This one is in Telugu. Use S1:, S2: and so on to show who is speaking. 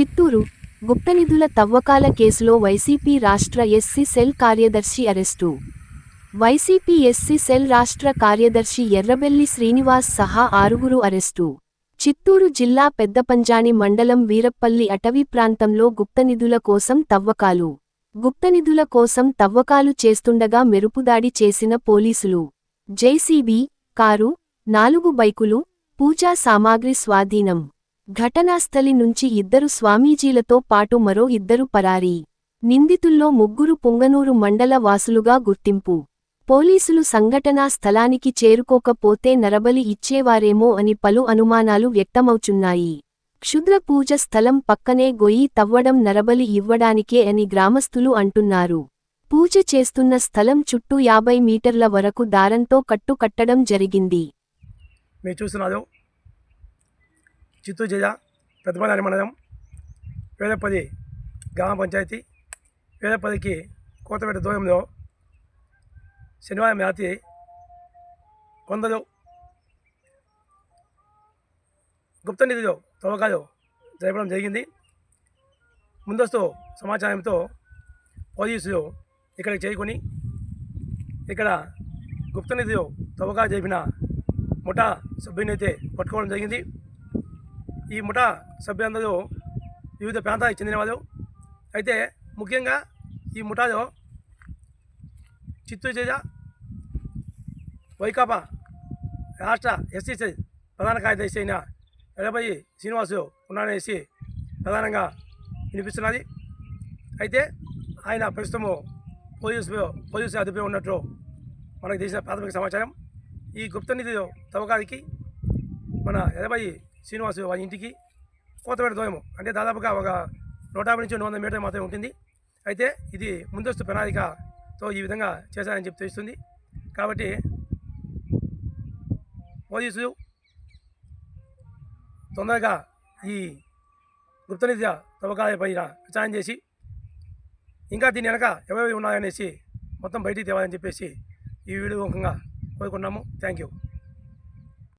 S1: చిత్తూరు గుప్తనిధుల తవ్వకాల కేసులో వైసీపీ రాష్ట్ర ఎస్సీ సెల్ కార్యదర్శి అరెస్టు. వైసీపీ ఎస్సీ సెల్ రాష్ట్ర కార్యదర్శి ఎర్రబెల్లి శ్రీనివాస్ సహా ఆరుగురు అరెస్టు. చిత్తూరు జిల్లా పెద్దపంజాని మండలం వీరప్పల్లి అటవీ ప్రాంతంలో గుప్తనిధుల కోసం తవ్వకాలు. గుప్తనిధుల కోసం తవ్వకాలు చేస్తుండగా మెరుపుదాడి చేసిన పోలీసులు. జేసీబీ కారు నాలుగు బైకులు పూజా సామాగ్రి స్వాధీనం. ఘటనాస్థలి నుంచి ఇద్దరు స్వామీజీలతో పాటు మరో ఇద్దరు పరారీ. నిందితుల్లో ముగ్గురు పుంగనూరు మండల వాసులుగా గుర్తింపు. పోలీసులు సంఘటనా స్థలానికి చేరుకోకపోతే నరబలి ఇచ్చేవారేమో అని పలు అనుమానాలు వ్యక్తమవుచున్నాయి. క్షుద్ర పూజ స్థలం పక్కనే గొయ్యి తవ్వడం నరబలి ఇవ్వడానికే అని గ్రామస్తులు అంటున్నారు. పూజ చేస్తున్న స్థలం చుట్టూ యాభై మీటర్ల వరకు దారంతో కట్టుకట్టడం జరిగింది.
S2: మీరు చూస్తున్నారు చిత్తూరు జిల్లా పెద్దపల్లి మండలం వేదపల్లి గ్రామ పంచాయతీ. వేదపల్లికి కోతపేట దూరంలో శనివారం రాత్రి కొందరు గుప్త నిధిలో తవ్వకాలు జరపడం జరిగింది. ముందస్తు సమాచారంతో పోలీసులు ఇక్కడికి చేరుకొని ఇక్కడ గుప్త నిధిలో తవ్వకాలు జరిపిన ముఠా సభ్యునైతే పట్టుకోవడం జరిగింది. ఈ ముఠా సభ్యులందరూ వివిధ ప్రాంతాలకు చెందినవారు. అయితే ముఖ్యంగా ఈ ముఠాలో చిత్తూరు జిల్లా వైకాపా రాష్ట్ర ఎస్సీసీ ప్రధాన కార్యదర్శి అయిన ఎడపల్లి శ్రీనివాసు ఉన్నారనేసి ప్రధానంగా వినిపిస్తున్నది. అయితే ఆయన ప్రస్తుతము పోలీసు పోలీసు అదుపులో ఉన్నట్లు మనకు తెలిసిన ప్రాథమిక సమాచారం. ఈ గుప్త నిధి తవ్వకానికి మన ఎడపల్లి శ్రీనివాసు వారి ఇంటికి కోతపేట దూయము. అంటే దాదాపుగా ఒక నూట యాభై నుంచి రెండు వందల మీటర్ మాత్రమే ఉంటుంది. అయితే ఇది ముందస్తు ప్రణాళికతో ఈ విధంగా చేశారని చెప్పి తెలుస్తుంది. కాబట్టి పోలీసులు తొందరగా ఈ గుప్తనిధి తవ్వకాలపైన విచారణ చేసి ఇంకా దీని వెనక ఎవరెవరు ఉన్నారనేసి మొత్తం బయటికి తేవాలని చెప్పేసి ఈ వీడియో ముఖంగా కోరుకున్నాము థ్యాంక్ యూ